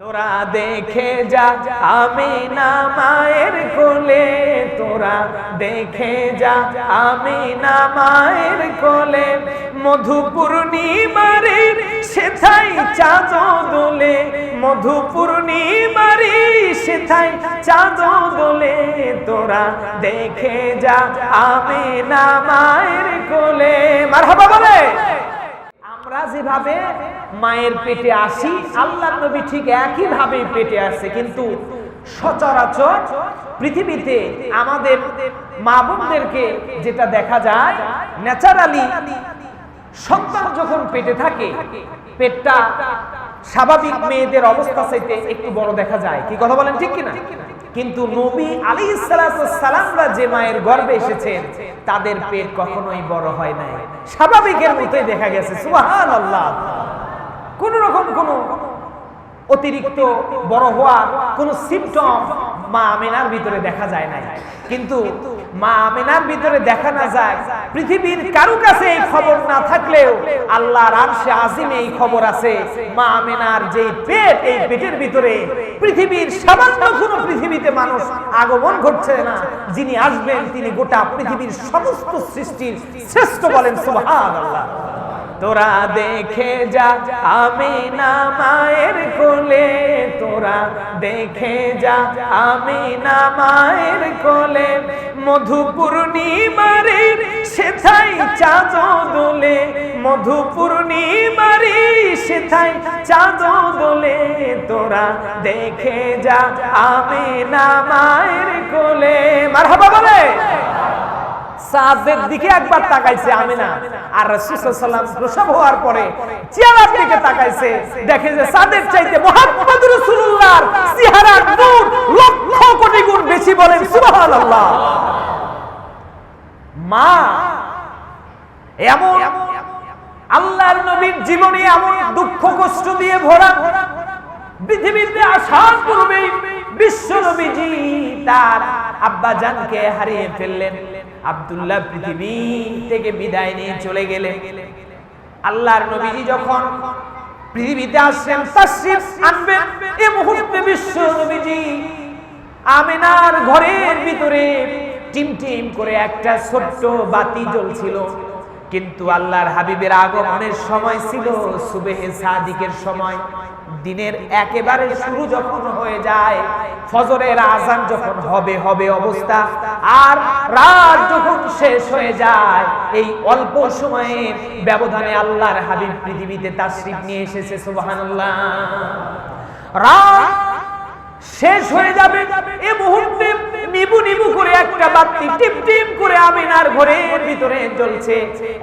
তোরা দেখে যা আমি না মায়ের কোলে। তোরা দেখে যা আমি না মায়ের কোলে। মধু পূর্ণিমারে সেথাই চাঁদ দোলে মধু পূর্ণিমারে সেথাই চাঁদ দোলে তোরা দেখে যা আমি না মায়ের কোলে। মারহাবা বলে। যেভাবে মায়ের পেটে আসি, আল্লাহ নবী ঠিক একই ভাবে পেটে আসে। কিন্তু সচরাচর পৃথিবীতে আমাদের মা বোনদেরকে যেটা দেখা যায়, ন্যাচারালি সন্তান যখন পেটে থাকে, পেটটা স্বাভাবিক মেয়েদের অবস্থা চাইতে একটু বড় দেখা যায়। কি কথা বলেন ঠিক কিনা? কিন্তু নবী আলী সালামরা যে মায়ের গর্বে এসেছেন তাদের পেট কখনোই বড় হয় নাই। স্বাভাবিকের মতোই দেখা গেছে সুহান আল্লাহ কোন রকম কোন অতিরিক্ত বড় হওয়ার কোন সিমটম মা আমিনার ভিতরে দেখা যায় নাই। কিন্তু মা আমিনার ভিতরে দেখা না যায়। পৃথিবীর কারও কাছে এই খবর না থাকলেও আল্লাহর আরশে আজিমে এই খবর আছে। মা আমিনার যে পেট, এই পেটের ভিতরে পৃথিবীর সামান্য কোনো পৃথিবীতে মানুষ আগমন ঘটছে না। যিনি আসবেন, তিনি গোটা পৃথিবীর সমস্ত সৃষ্টির শ্রেষ্ঠ বলেন, সুবহানাল্লাহ। তোরা দেখে যা, আমি না মায়ের কোলে। তোরা দেখে যা, আমি না মায়ের কোলে। মধু পূর্ণিমারে সেথাই চাঁদ দোলে। মধু পূর্ণিমারে সেথাই চাঁদ দোলে। তোরা দেখে যা, আমি না মায়ের কোলে। মারহাবা বলে। সাদের দিকে একবার তাকাইছে আমিনা। আর রাসূলুল্লাহ প্রসব হওয়ার পরে চেহারার দিকে তাকাইছে। দেখে যে সাদের চাইতে মুহাম্মদ রাসূলুল্লাহর চেহারার নূর লক্ষ কোটি গুণ বেশি বলেন সুবহানাল্লাহ। মা, এমন আল্লাহর নবীর জীবনে এমন দুঃখ কষ্ট দিয়ে ভরা পৃথিবীতে আসার পূর্বেই বিশ্ব নবীজি তার আব্বা জানকে হারিয়ে ফেললেন। আব্দুল্লাহ পৃথিবী থেকে বিদায় নিয়ে চলে গেলে। আল্লাহর নবীজি যখন পৃথিবীতে আসছেন, তাসরিফ আনবেন। এই মুহূর্তে বিশ্ব নবীজি আমিনার ঘরের ভিতরে টিম টিম করে একটা ছোট্ট বাতি জ্বলছিল। কিন্তু আল্লাহর হাবিবের আগমনের সময় ছিল সুবেহে সাদিকের সময়। দিনের একেবারে শুরু যখন হয়ে যায়, ফজরের আজান যখন হবে হবে অবস্থা। আর রাত যখন শেষ হয়ে যায়, এই অল্প সময়ে ব্যবধানে আল্লাহর হাবিব পৃথিবীতে তাশরীফ নিয়ে এসেছে, সুবহানাল্লাহ। রাত শেষ হয়ে যাবে এ মুহূর্তে নিবু নিবু করে একটা বাতি টিপ টিপ করে আমিনার ঘরের ভিতরে জ্বলছে।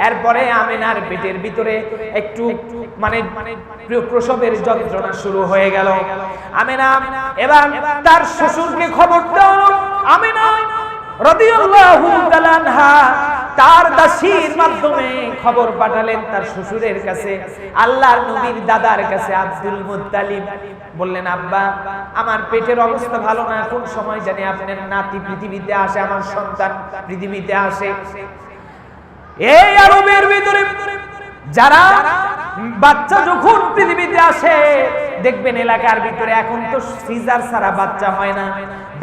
এরপরে আমিনার পেটের ভিতরে একটু মানে প্রসবের যন্ত্রণা শুরু হয়ে গেল। আমিনা, এবার তার শ্বশুরকে খবর দাও। আমিনা, রাদিয়াল্লাহু তাআলা তার দাসীর মাধ্যমে খবর পাঠালেন তার শ্বশুরের কাছে, আল্লাহর নবীর দাদার কাছে, আব্দুল মুত্তালিব। বললেন, আব্বা, আমার পেটের অবস্থা ভালো না, কোন সময় জানি আপনার নাতি পৃথিবীতে আসে, আমার সন্তান পৃথিবীতে আসে। এই আরবের ভিতরে যারা বাচ্চা যখন পৃথিবীতে আসে, দেখবেন এলাকার ভিতরে এখন তো সিজার ছাড়া বাচ্চা হয় না।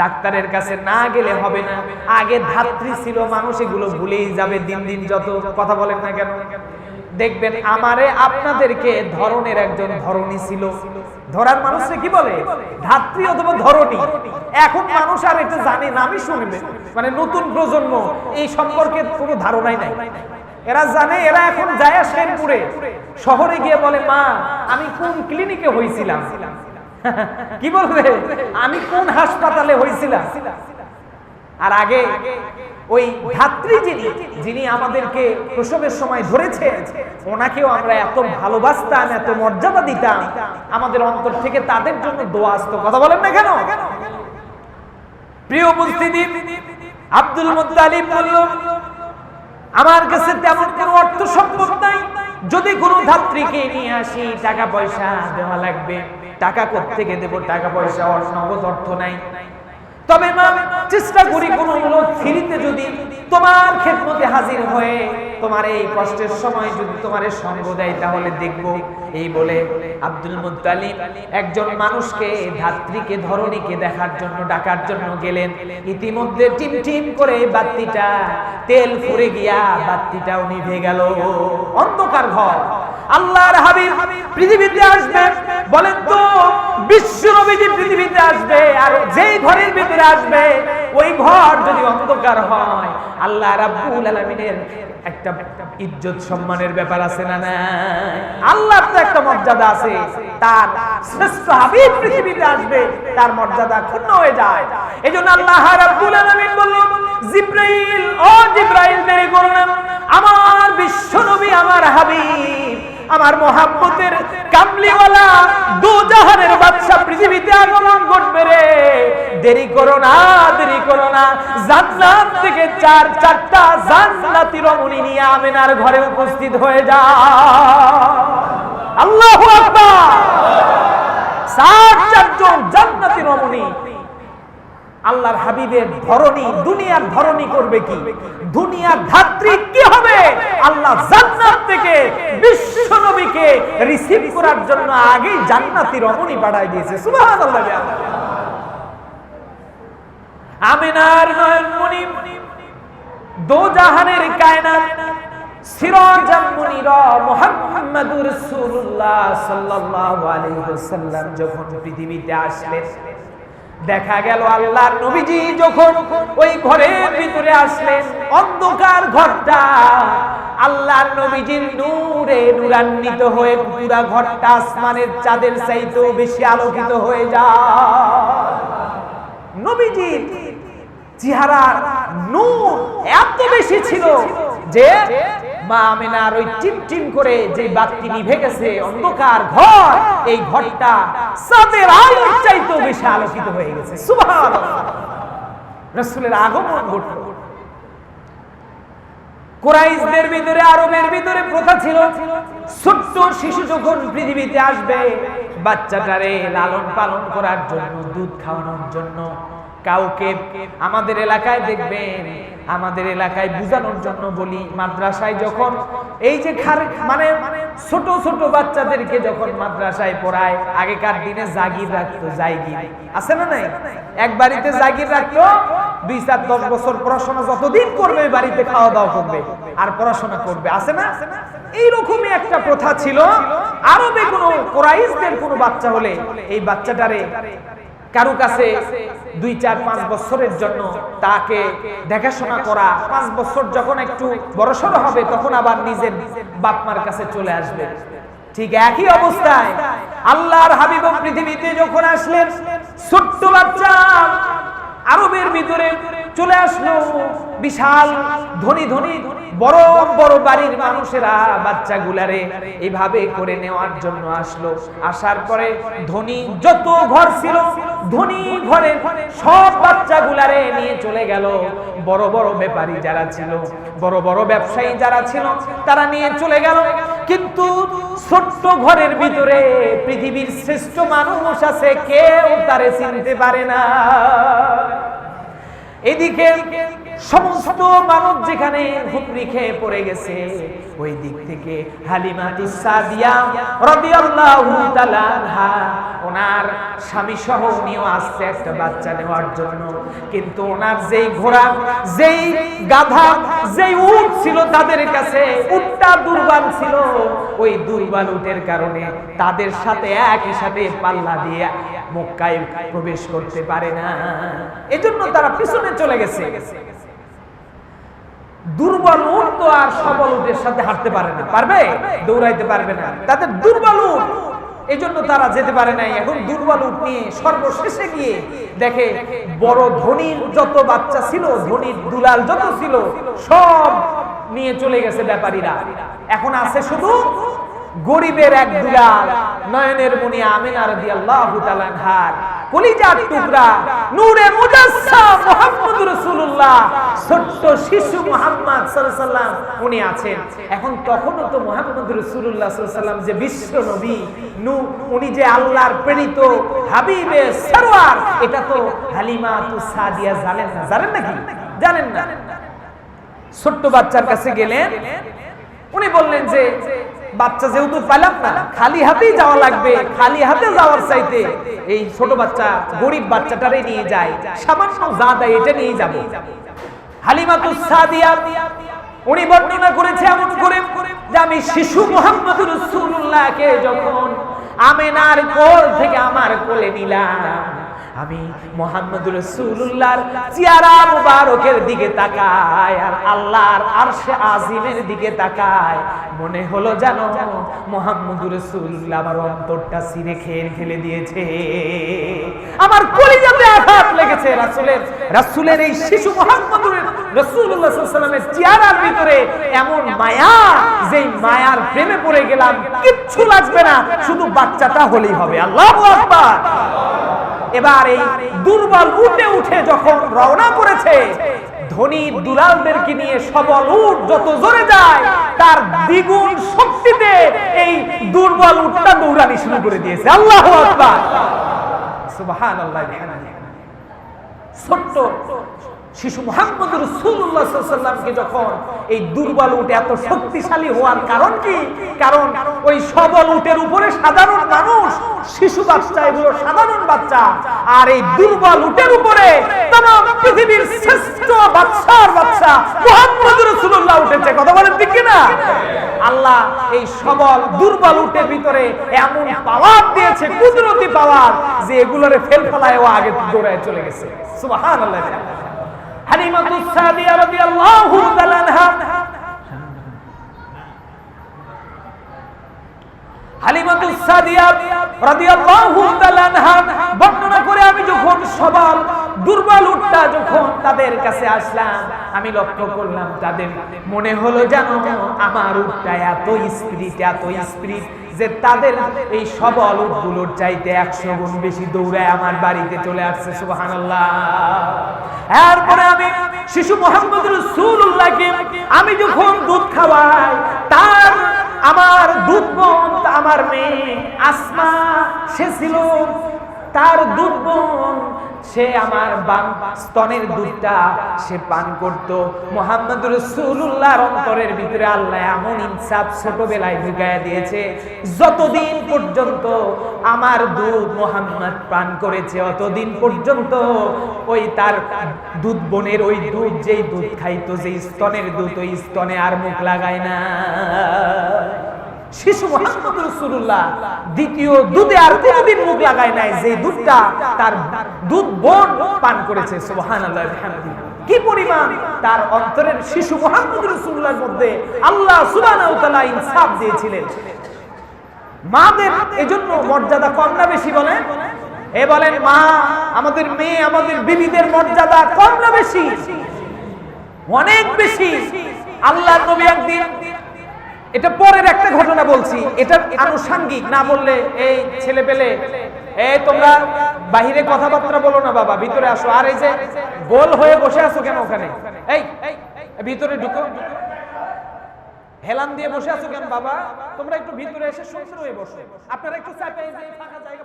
ডাক্তারের কাছে না গেলে হবে না। আগে ধাত্রী ছিল মানুষ, এগুলো ভুলেই যাবে দিন দিন যত কথা বলেন না কেন। দেখবেন আমারে আপনাদেরকে ধরনের একজন ধরনী ছিল। ধরার মানুষে কি বলে? ধাত্রী অথবা ধরনী এখন মানুষ আর এটা জানে না আমি শুনবে। মানে নতুন প্রজন্ম, এই সম্পর্কে কোনো ধারণাই নাই। এরা জানে, এরা এখন যায় শেরপুরে শহরে গিয়ে বলে, মা, আমি কোন ক্লিনিকে হয়েছিলাম কি বলবে? আমি কোন হাসপাতালে হয়েছিলাম? আর আগে ওই ধাত্রী যিনি যিনি আমাদেরকে প্রসবের সময় ধরেছে, ওনাকেও আমরা এত ভালোবাসতাম, এত মর্যাদা দিতাম। আমাদের অন্তর থেকে তাদের জন্য দোয়া আসতো। কথা বলেন না কেন? প্রিয় উপস্থিতি, আব্দুল মুত্তালিব বলল, আমার কাছে তেমন কোনো অর্থ সম্ভব নাই। যদি কোনো ধাত্রীকে নিয়ে আসি টাকা পয়সা দেওয়া লাগবে। টাকা থেকে দেব? টাকা পয়সা নগদ অর্থ নাই। তবে মা, চেষ্টা করি কোন লোক ফিরিতে যদি তোমার খেদমতে হাজির হয়ে তোমার এই কষ্টের সময় যদি তোমার সঙ্গ দেয়, তাহলে দেখব এই বলে আব্দুল মুত্তালিব একজন মানুষকে, ধাত্রীকে, ধরণীকে দেখার জন্য, ডাকার জন্য গেলেন। ইতিমধ্যে টিম টিম করে বাতিটা তেল ফুরে গিয়া বাতিটাও নিভে গেল। অন্ধকার ঘর। আল্লাহর হাবিব পৃথিবীতে আসবে বলেন তো, বিশ্ব নবীজি পৃথিবীতে আসবে আর যেই ঘরের ভিতরে আসবে, ওই ঘর যদি অন্ধকার হয়, আল্লাহ রাব্বুল আলামিনের একটা ইজ্জত সম্মানের ব্যাপার আছে না না আল্লাহর তো একটা মর্যাদা আছে। তার শ্রেষ্ঠ হাবিব পৃথিবীতে আসবে, তার মর্যাদা ক্ষুণ্ণ হয়ে যায়। এজন্য আল্লাহ রাব্বুল আলামিন বলল জিব্রাইল, ও জিব্রাইল দেরি করো না আমার বিশ্ব নবী, আমার হাবিব আমার মোহাম্মতের কামলিওয়ালা দু জাহানের বাদশা পৃথিবীতে আগমন ঘটবে রে। দেরি করো না, দেরি করো না। জান্নাত থেকে চার, চারটা জান্নাতি রমণী নিয়ে আমেনার ঘরে উপস্থিত হয়ে যা। আল্লাহু আকবার। সাত চারজন জান্নাতি রমণী আল্লাহর হাবিবের ধরনী দুনিয়ার ধরনী করবে কি? দুনিয়ার ধাত্রী কি হবে? আল্লাহ জান্নাত থেকে বিশ্ব নবীকে রিসিভ করার জন্য আগেই জান্নাতি রমণী পাঠায় দিয়েছে। সুবহানাল্লাহ আমিনার নয়নমণি দো জাহানের কায়নাত সিরাজাম মুনিরা মুহাম্মাদুর রাসূলুল্লাহ সাল্লাল্লাহু আলাইহি ওয়াসাল্লাম যখন পৃথিবীতে আসলেন দেখা গেল আল্লাহর নবীজি যখন ওই ঘরের ভিতরে আসলেন, অন্ধকার ঘরটা। আল্লাহর নবীজির নূরে নূরান্বিত হয়ে পুরা ঘরটা আসমানের চাঁদের চাইতেও বেশি আলোকিত হয়ে যায়। নবীজির চেহারার নূর এত বেশি ছিল যে মা আমিনার ওই টিম টিম করে যে বাতি নিভে গেছে, অন্ধকার ঘর, এই ঘরটা চাঁদের আলোর চাইতেও বেশি আলোকিত হয়ে গেছে। সুবহানাল্লাহ। রাসূলের আগমন ঘটল। কোরাইশদের ভিতরে, আরবের ভিতরে প্রথা ছিল, ছোট্ট শিশু যখন পৃথিবীতে আসবে, বাচ্চাটারে লালন পালন করার জন্য, দুধ খাওয়ানোর জন্য, কাউকে আমাদের এলাকায় দেখবেন আমাদের এলাকায় বুঝানোর জন্য বলি, মাদ্রাসায় যখন এই যে মানে ছোট ছোট বাচ্চাদেরকে যখন মাদ্রাসায় পড়ায়, আগেকার দিনে জাগির রাখতো জায়গির আছে না নাই? এক বাড়িতে জাগির রাখতো, দুই চার দশ বছর পড়াশোনা যতদিন করবে বাড়িতে খাওয়া দাওয়া করবে, আর পড়াশোনা করবে। আছে না? এইরকমই একটা প্রথা ছিল। আরবে কোনো কোরাইশদের কোনো বাচ্চা হলে এই বাচ্চাটারে কারও কাছে দুই চার পাঁচ বছরের জন্য তাকে দেখাশোনা করা, পাঁচ বছর যখন একটু বড়সড় হবে, তখন আবার নিজের বাপমার কাছে চলে আসবে। ঠিক একই অবস্থায় আল্লাহর হাবিব পৃথিবীতে যখন আসলেন, ছোট্ট বাচ্চা আরবের ভিতরে চলে আসলো বিশাল, ধনী ধনী, বড় বড় বাড়ির মানুষেরা বাচ্চাগুলারে এইভাবে করে নেওয়ার জন্য আসলো। আসার পরে ধনী যত ঘর ছিল, ধনী ঘরে সব বাচ্চা বাচ্চাগুলারে নিয়ে চলে গেল। বড় বড় ব্যাপারী যারা ছিল, বড় বড় ব্যবসায়ী যারা ছিল, তারা নিয়ে চলে গেল। কিন্তু ছোট্ট ঘরের ভিতরে পৃথিবীর শ্রেষ্ঠ মানুষ আছে, কেউ তারে চিনতে পারে না। এদিকে সমস্ত মানুষ যেখানে হুমরি খেয়ে পড়ে গেছে, ওই দিক থেকে হালিমাতি সাদিয়া রাদিয়াল্লাহু তাআলা ওনার স্বামী সহ নিয়ে আসছে একটা বাচ্চা নেওয়ার জন্য। কিন্তু ওনার যেই ঘোড়া, যেই গাধা, যেই উট ছিল তাদের কাছে উটটা দুর্বল ছিল। ওই দুর্বল উটের কারণে তাদের সাথে একই সাথে পাল্লা দিয়ে মক্কায় প্রবেশ করতে পারে না। এজন্য তারা পিছনে চলে গেছে। দুর্বল উট তো আর সবল উটের সাথে হাঁটতে পারে না। পারবে? দৌড়াইতে পারবে না। তাদের দুর্বল উট। এই জন্য তারা যেতে পারে নাই। এখন দুর্বল উঠ নিয়ে সর্বশেষে গিয়ে দেখে বড় ধনির যত বাচ্চা ছিল, ধনির দুলাল যত ছিল, সব নিয়ে চলে গেছে ব্যাপারীরা। এখন আছে শুধু গরিবের এক দুলাল, নয়নের মনি আমিনা রাদিয়াল্লাহু তাআলা হার কলিজার টুকরা, নূরে মুজাসসাম মুহাম্মদ রাসূলুল্লাহ। ছোট্ট শিশু মুহাম্মদ সাল্লাল্লাহু উনি আছেন। এখন তখনও তো মুহাম্মদ রাসূলুল্লাহ সাল্লাল্লাহু যে বিশ্ব নবী, নু, উনি যে আল্লাহর প্রেরিত হাবিবে সরওয়ার এটা তো হালিমা তু সাদিয়া জানেন না। জানেন নাকি? জানেন না। ছোট্ট বাচ্চার কাছে গেলেন, উনি বললেন যে বাচ্চা যেহেতু পাইলাম না, খালি হাতেই যাওয়া লাগবে, খালি হাতে যাওয়ার চাইতে এই ছোট বাচ্চা, গরিব বাচ্চাটারে নিয়ে যায়, সামান্য যা দেয় এটা নিয়ে যাব। হালিমাতুস সাদিয়া, উনি বর্ণনা করেছে এমন করে যে আমি শিশু মোহাম্মদ রসুল্লাহকে যখন আমেনার কোল থেকে আমার কোলে নিলাম আমি মোহাম্মদ রসুল্লাহর চেহারা মুবারকের দিকে তাকায় আর আল্লাহর আরশে আজিমের দিকে তাকায় মনে হলো জানো মোহাম্মদ রসুল্লাহ আমার অন্তরটা সিরে খেয়ে ফেলে দিয়েছে। আমার কলিজাতে আঘাত লেগেছে রাসূলের রাসূলের এই শিশু মোহাম্মদ রাসূলুল্লাহ সাল্লাল্লাহু আলাইহি ভিতরে এমন মায়া, যেই মায়ার প্রেমে পড়ে গেলাম। কিচ্ছু লাগবে না, শুধু বাচ্চাটা হলেই হবে। আল্লাহু আকবার। এবার এই দুর্বল উঠে উঠে যখন রওনা করেছে ধনী দুলালদেরকে নিয়ে সবল উঠ যত জোরে যায়, তার দ্বিগুণ শক্তিতে এই দুর্বল উটটা দৌড়ানি শুরু করে দিয়েছে। আল্লাহ সুবহানাল্লাহ ছোট্ট শিশু মোহাম্মদ রসুল্লাহ সাল্লামকে যখন এই দুর্বল উঠে এত শক্তিশালী হওয়ার কারণ কি? কারণ ওই সবল উটের উপরে সাধারণ মানুষ, শিশু বাচ্চা, এগুলো সাধারণ বাচ্চা। আর এই দুর্বল উটের উপরে পৃথিবীর শ্রেষ্ঠ বাচ্চার বাচ্চা মোহাম্মদ রসুল্লাহ উঠেছে। কথা বলেন ঠিক না আল্লাহ এই সবল, দুর্বল উটের ভিতরে এমন পাওয়ার দিয়েছে, কুদরতি পাওয়ার, যে এগুলোরে ফেল ফেলায় ও আগে দৌড়ায় চলে গেছে। সুবহানাল্লাহ। বর্ণনা করে আমি যখন সবাল দুর্বল উটটা যখন তাদের কাছে আসলাম, আমি লক্ষ্য করলাম তাদের মনে হলো জানো আমার উঠটা এত স্পিরিট এত স্পিরিট। যে তাদের এই সব উটগুলোর চাইতে একশো গুণ বেশি দৌড়ায় আমার বাড়িতে চলে আসছে, সুবহানাল্লাহ। এরপরে আমি শিশু মোহাম্মদ রসুল্লাহকে আমি যখন দুধ খাওয়াই, তার আমার দুধ আমার মেয়ে আসমা, সে ছিল তার দুধ বোন, সে আমার বাম স্তনের দুধটা সে পান করত। মোহাম্মদ রসুল্লাহর অন্তরের ভিতরে আল্লাহ এমন ইনসাফ ছোটবেলায় ঢুকায় দিয়েছে, যতদিন পর্যন্ত আমার দুধ মোহাম্মদ পান করেছে, অতদিন পর্যন্ত ওই তার দুধ বোনের ওই দুধ যেই দুধ খাইতো, যেই স্তনের দুধ ওই স্তনে আর মুখ লাগায় না। শিশু মোহাম্মদ দ্বিতীয় দুধে আর মুখ লাগায় নাই, যে দুধটা তার দুধ বোন পান করেছে কি পরিমাণ? তার অন্তরের শিশু মোহাম্মদ মধ্যে আল্লাহ ইনসাফ দিয়েছিলেন। মাদের এজন্য মর্যাদা কম না বেশি বলেন? এ বলেন, মা, আমাদের মেয়ে, আমাদের বিবিদের মর্যাদা কম না বেশি? অনেক বেশি। আল্লাহ নবী একদিন এটা পরের একটা ঘটনা বলছি। এটা আনুষাঙ্গিক, না বললে এই ছেলে পেলে, এই তোমরা বাহিরে কথাবার্তা বলো না বাবা, ভিতরে আসো। আর এই যে গোল হয়ে বসে আছো কেন ওখানে? এই, ভিতরে ঢুকো। হেলান দিয়ে বসে আছো কেন বাবা? তোমরা একটু ভিতরে এসে সুন্দর হয়ে বসো। আপনারা একটু চাপে ফাঁকা জায়গা